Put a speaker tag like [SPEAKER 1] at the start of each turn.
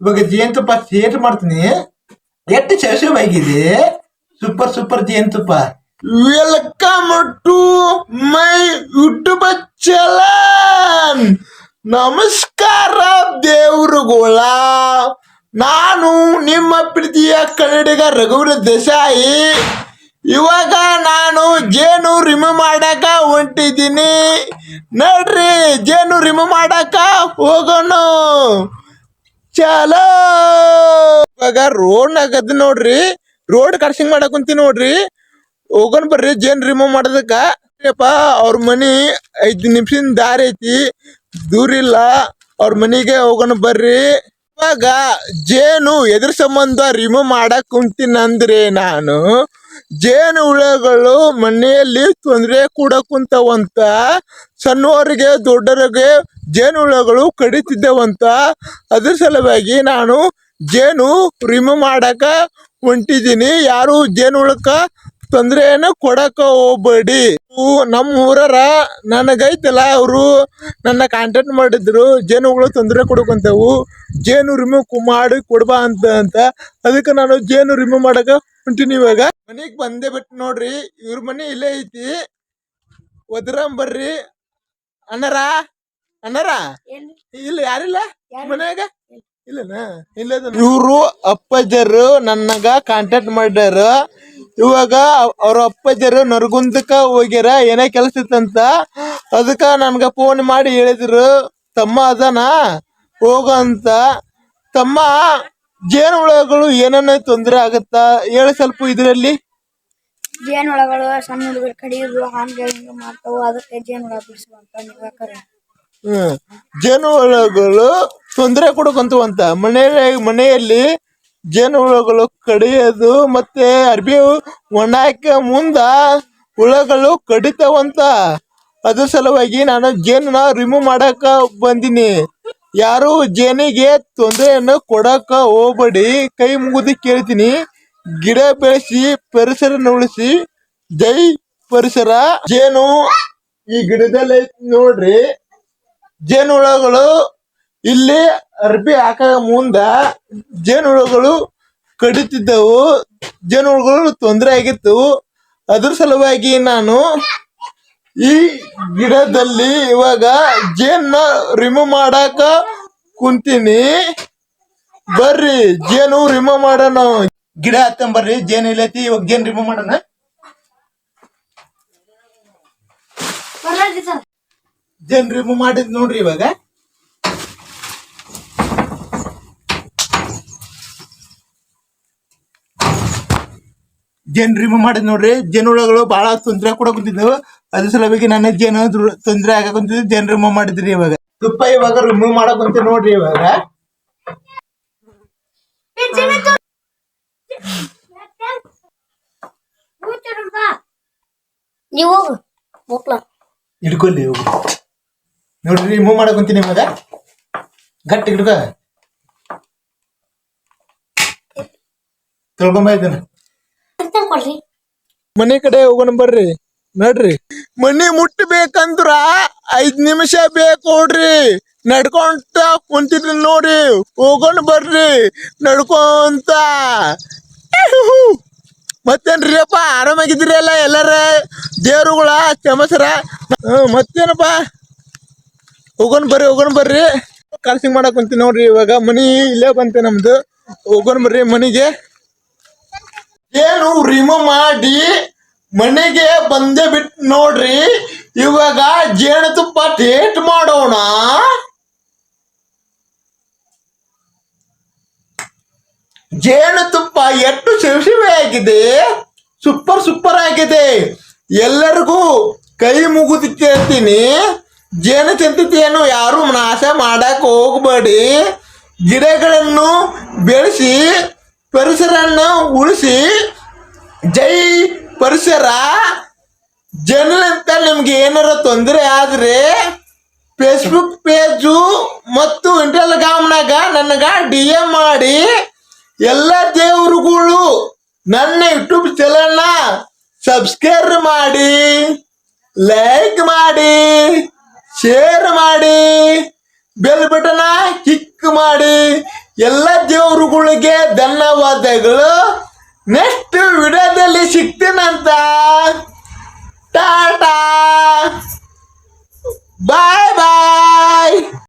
[SPEAKER 1] ಇವಾಗ ಜೇನುತುಪ್ಪ ಸೇಟ್ ಮಾಡ್ತೀನಿ. ಎಷ್ಟು ಶಶವಾಗಿದೆ ಸೂಪರ್ ಸೂಪರ್ ಜೇನುತುಪ್ಪ. Welcome to my YouTube channel ನಮಸ್ಕಾರ ದೇವ್ರುಗಳ. ನಾನು ನಿಮ್ಮ ಪ್ರೀತಿಯ ಕನ್ನಡಿಗ ರಘುವರ ದೇಸಾಯಿ. ಇವಾಗ ನಾನು ಜೇನು ರಿಮೂವ್ ಮಾಡಕ ಹೊಂಟಿದ್ದೀನಿ. ನೋಡ್ರಿ, ಜೇನು ರಿಮೂವ್ ಮಾಡಕ ಹೋಗೋಣ. ಚಲೋ! ಇವಾಗ ರೋಡ್ ಆಗದ್ ನೋಡ್ರಿ ರೋಡ್ ಕರ್ಸಿಂಗ್ ಮಾಡಕ್ ಕುಂತಿ ನೋಡ್ರಿ. ಹೋಗನ್ ಬರ್ರಿ, ಜೇನ್ ರಿಮೂವ್ ಮಾಡೋದಕ್ಕ. ಅವ್ರ ಮನಿ ಐದ್ ನಿಮಿಷದ ದಾರಿ ಐತಿ. ದೂರ ಇಲ್ಲ, ಅವ್ರ ಮನಿಗೆ ಹೋಗೋಣ ಬರ್ರಿ. ಇವಾಗ ಜೇನು ಎದ್ರ ಸಂಬಂಧ ರಿಮೂವ್ ಮಾಡಕ್ ಕುಂತೀನಂದ್ರೆ ನಾನು ಜೇನು ಹುಳಗಳು ಮನೆಯಲ್ಲಿ ತೊಂದರೆ ಕೂಡ ಕುಂತವಂತ. ಸಣ್ಣವರಿಗೆ, ದೊಡ್ಡವರಿಗೆ ಜೇನು ಹುಳಗಳು ಕಡಿತಿದ್ದವಂತ. ಅದ್ರ ಸಲುವಾಗಿ ನಾನು ಜೇನು ರಿಮೂವ್ ಮಾಡಕ ಹೊಂಟಿದ್ದೀನಿ ಯಾರು ಜೇನು ಹುಳಕ್ಕ ತೊಂದರೆಯನ್ನು ಕೊಡಕ ಹೋಗ್ಬೇಡಿ. ನಮ್ಮ ಊರರ ನನಗೈತಲ್ಲ ಅವರು. ನನ್ನ ಕಾಂಟ್ಯಾಕ್ಟ್ ಮಾಡಿದ್ರು, ಜೇನು ಹುಳು ತೊಂದರೆ ಕೊಡಕಂತವು. ಜೇನು ರಿಮೂವ್ ಮಾಡಿ ಕೊಡ್ಬಾ ಅಂತ ಅಂತ. ಅದಕ್ಕೆ ನಾನು ಜೇನು ರಿಮೂವ್ ಮಾಡಕ ಹೊಂಟೀನಿ ಇವಾಗ. ಮನೆಗ್ ಬಂದೇ ಬಿಟ್ಟು ನೋಡ್ರಿ ಇವ್ರ ಮನೆ ಇಲ್ಲೇ ಐತಿ. ಒದ್ರಾಮ್ ಬರ್ರಿ. ಅಣ್ಣರ? ಅಣ್ಣರ? ಇಲ್ಲ ಯಾರಿಲ್ಲ? ಮನ್ಯಾಗ? ಇಲ್ಲನಾ? ಇಲ್ಲ ಇವ್ರು ಅಪ್ಪಜರು ನನ್ನಗ ಕಾಂಟ್ಯಾಕ್ಟ್ ಮಾಡ್ಯಾರ. ಇವಾಗ ಅವ್ರ ಅಪ್ಪಜರು ನರಗುಂದಕ್ಕ ಹೋಗ್ಯಾರ ಏನೇ ಕೆಲಸ ಇತ್ತಂತ. ಅದಕ್ಕ ನನ್ಗ ಫೋನ್ ಮಾಡಿ ಹೇಳಿದ್ರು ತಮ್ಮ ಅದನಾ? ಹೋಗು ಅಂತ. ತಮ್ಮ ಜೇನು ಹುಳಗಳು ಏನನ್ನ ತೊಂದರೆ ಆಗತ್ತಾ? ಹೇಳ ಸ್ವಲ್ಪ ಇದರಲ್ಲಿ.
[SPEAKER 2] ಜೇನುಳಗಳು ಸಣ್ಣ ಹುಡುಗರು ಕಡಿಯೋದು ಮಾಡ್ತಾವು ಅದಕ್ಕೆ ಜೇನುಳ ಬಿಡಿಸುವಂತ ನೀವು ಕರೆ
[SPEAKER 1] ಹ್ಮ್. ಜೇನು ಹುಳಗಳು ತೊಂದರೆ ಕೊಡಕಂತವಂತ ಮನೆಯಲ್ಲಿ ಮನೆಯಲ್ಲಿ ಜೇನುಹುಳಗಳು ಕಡಿಯೋದು ಮತ್ತೆ ಅರ್ಬಿ ಒಣಾಕ ಮುಂದ ಹುಳಗಳು ಕಡಿತಾವಂತ. ಅದ್ರ ಸಲುವಾಗಿ ನಾನು ಜೇನನ್ನ ರಿಮೂವ್ ಮಾಡಕ ಬಂದಿನಿ. ಯಾರು ಜೇನಿಗೆ ತೊಂದರೆಯನ್ನು ಕೊಡಕ ಹೋಗ್ಬೇಡಿ. ಕೈ ಮುಗಿದು ಕೇಳ್ತೀನಿ. ಗಿಡ ಬೆಳೆಸಿ, ಪರಿಸರನ ಉಳಿಸಿ. ಜೈ ಪರಿಸರ. ಜೇನು ಈ ಗಿಡದಲ್ಲಿ ನೋಡ್ರಿ. ಜೇನುಹುಳಗಳು ಇಲ್ಲಿ ಅರ್ಬಿ ಹಾಕ ಮುಂದ ಜೇನುಹುಳಗಳು ಕಡಿತಿದ್ದವು. ಜೇನುಹುಳಗಳು ತೊಂದರೆ ಆಗಿತ್ತು. ಅದ್ರ ಸಲುವಾಗಿ ನಾನು ಈ ಗಿಡದಲ್ಲಿ ಇವಾಗ ಜೇನ್ನ ರಿಮೂವ್ ಮಾಡಾಕ ಕುಂತೀನಿ. ಬರ್ರಿ ಜೇನು ರಿಮೂವ್ ಮಾಡೋಣ. ಗಿಡ ಹತ್ತಂಬರ್ರಿ ಜೇನ್ ಜೇನು ಇಲ್ಲೈತಿ ಇವಾಗ ಜೇನ್ ರಿಮೂವ್ ಮಾಡೋಣ. ಜೇನ್ ರಿಮೂವ್ ಮಾಡಿದ್ ನೋಡ್ರಿ ಇವಾಗ. ಜೇನ್ ರಿಮೂವ್ ಮಾಡಿದ್ ನೋಡ್ರಿ ಜೇನುಳಗಳು ಬಹಳ ತೊಂದರೆ ಕೂಡ ಕುಂತಿದ್ದವು ಅದ್ರ ಸಲುವಾಗಿ ನನ್ನ ಜೇನು ತೊಂದರೆ ತೊಂದ್ರೆ ಜನ ರಿಮೂವ್ ಮಾಡಿದ್ರಿ ಇವಾಗ. ತುಪ್ಪ ಇವಾಗ ರಿಮೂವ್ ಮಾಡಕಂತ ಕುಂತ ನೋಡ್ರಿ ಇವಾಗ.
[SPEAKER 2] ನೀವು
[SPEAKER 1] ಹಿಡ್ಕೊಳ್ಳಿ ಹೋಗು. ನೋಡ್ರಿ ರಿಮೂವ್ ಮಾಡಕಂತೀನಿ ಕುಂತೀನಿ ಇವಾಗ. ಗಟ್ಟಿ ಹಿಡ್ಕ. ತೊಳ್ಕೊಂಬ ಮನೆ ಕಡೆ ಹೋಗೋಣ ಬರ್ರಿ. ನೋಡ್ರಿ. ಮನಿ ಮುಟ್ಟಬೇಕಂದ್ರ ಐದ್ ನಿಮಿಷ ಬೇಕು ನೋಡ್ರಿ. ನಡ್ಕೊಂತ ಕುಂತಿದ್ರಿ ನೋಡ್ರಿ ಹೋಗೋಣ ಬರ್ರಿ. ನಡ್ಕೊಂತ. ಮತ್ತೇನ್ರಿ ಅಪ್ಪ ಆರಾಮಾಗಿದ್ರಿ ಅಲ್ಲ ಎಲ್ಲಾರ? ದೇವ್ರುಗಳ ಚಮಸರ ಮತ್ತೇನಪ್ಪ? ಹೋಗೋಣ ಬರ್ರಿ ಹೋಗೋಣ ಬರ್ರಿ. ಕಲ್ಸಿಂಗ್ ಮಾಡಕ್ ಕುಂತೀನಿ ನೋಡ್ರಿ ಇವಾಗ. ಮನಿ ಇಲ್ಲೇ ಬಂತೆ ನಮ್ದು. ಹೋಗೋಣ ಬರ್ರಿ ಮನಿಗೆ. ಏನು ರಿಮೂವ್ ಮಾಡಿ ಮನೆಗೆ ಬಂದೇ ಬಿಟ್ ನೋಡ್ರಿ, ಇವಾಗ ಜೇನುತುಪ್ಪ ಟೇಟ್ ಮಾಡೋಣ. ಜೇನುತುಪ್ಪ ಎಷ್ಟು ಶಿವಶಿವೆ ಆಗಿದೆ ಸೂಪರ್ ಸೂಪರ್ ಆಗಿದೆ. ಎಲ್ಲರಿಗೂ ಕೈ ಮುಗಿದು ಕೇಳ್ತೀನಿ, ಜೇನು ಸಂತತಿಯನ್ನು ಯಾರು ನಾಶ ಮಾಡಕ್ ಹೋಗಬೇಡಿ. ಗಿಡಗಳನ್ನು ಬೆಳೆಸಿ ಪರಿಸರನ್ನು ಉಳಿಸಿ, ಜೈ ಪರಿಸರ? ಜನರಂತ ನಿಮ್ಗೆ ಏನಾರ ತೊಂದರೆ ಆದ್ರೆ ಫೇಸ್ಬುಕ್ ಪೇಜು ಮತ್ತು ಇಂಟೆಲ್ಗಾಮ್ನಾಗ ನನಗ ಡಿ ಎಂ ಮಾಡಿ, ಎಲ್ಲ ದೇವರುಗಳು ನನ್ನ ಯೂಟ್ಯೂಬ್ ಚಾನಲ್ನ ಸಬ್ಸ್ಕ್ರೈಬ್ ಮಾಡಿ ಲೈಕ್ ಮಾಡಿ ಶೇರ್ ಮಾಡಿ ಬೆಲ್ ಬಟನ ಕ್ಲಿಕ್ ಮಾಡಿ, ಎಲ್ಲ ದೇವರುಗಳಿಗೆ ಧನ್ಯವಾದಗಳು. ನೆಕ್ಸ್ಟ್